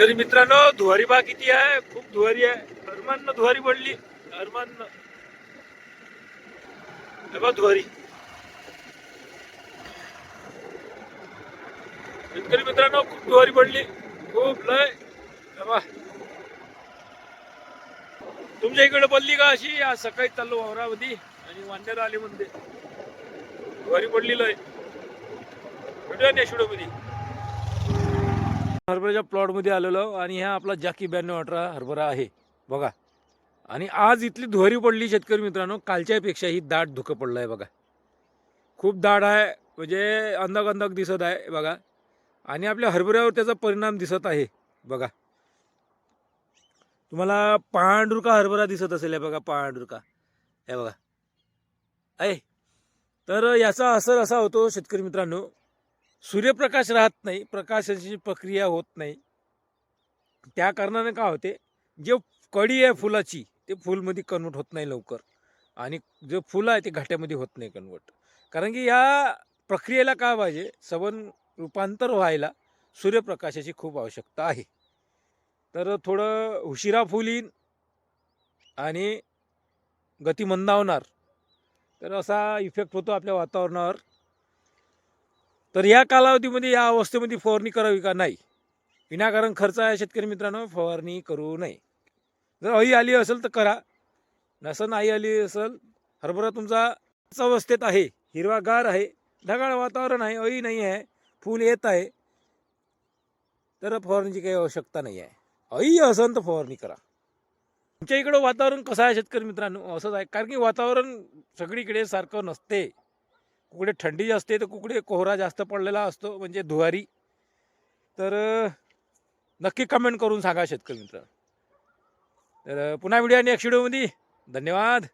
शेतकरी मित्रांनो धुवारी बा किती आहे? खूप धुवारी आहे. हरमान धुवारी पडली. हरमान बा धुवारी. शेतकरी मित्रांनो खूप धुवारी पडली. खूप लय. हे बा. तुमच्या इकडे पडली का अशी? आज सकाळी चाललो वावरामध्ये आणि वांद्याला आले म्हणते. धुवारी पडली लय. भेटूया नाही मध्ये हरभऱ्याच्या प्लॉटमध्ये आलेलो आणि ह्या आपला जाकी ब्याण्णव अठरा हरभरा आहे. बघा. आणि आज इथली धुवारी पडली शेतकरी मित्रांनो. कालच्यापेक्षाही दाट धुकं पडलं आहे बघा. खूप दाट आहे. म्हणजे अंधक अंधक दिसत आहे बघा. आणि आपल्या हरभऱ्यावर त्याचा परिणाम दिसत आहे बघा. तुम्हाला पांढरुका हरभरा दिसत असेल आहे बघा पांढरुका. हे बघा. आहे तर याचा असर असा होतो शेतकरी मित्रांनो सूर्यप्रकाश राहत नाही प्रकाशाची प्रक्रिया होत नाही. त्या कारणाने काय होते जे कडी आहे फुलाची ते फुलमध्ये कन्वर्ट होत नाही लवकर. आणि जे फुलं आहे ते घाट्यामध्ये होत नाही कन्वर्ट कारण की या प्रक्रियेला काय पाहिजे सबन रूपांतर व्हायला सूर्यप्रकाशाची खूप आवश्यकता आहे. तर थोडं उशिरा फुल येईन आणि गती मंदावणार. तर असा इफेक्ट होतो आपल्या वातावरणावर. तर या कालावधीमध्ये या अवस्थेमध्ये फवारणी करावी का? नाही. विनाकारण खर्च आहे शेतकरी मित्रांनो फवारणी करू नये. जर अळी आली असेल तर करा. नसं आई आली असेल हरभरा तुमचा अवस्थेत आहे हिरवागार आहे ढगाळ वातावरण आहे अळी नाही आहे फूल येत आहे तर फवारणीची काही आवश्यकता नाही आहे. अळी असेल तर फवारणी करा. तुमच्या इकडं वातावरण कसं आहे शेतकरी मित्रांनो? असंच आहे कारण की वातावरण सगळीकडे सारखं नसते. कुकडे थंडी असते तर कुकडे कोहरा जास्त पडलेला असतो म्हणजे धुवारी. तर नक्की कमेंट करून सांगा शेतकरी मित्र. तर पुन्हा व्हिडिओ नेक्स्ट व्हिडिओमध्ये धन्यवाद.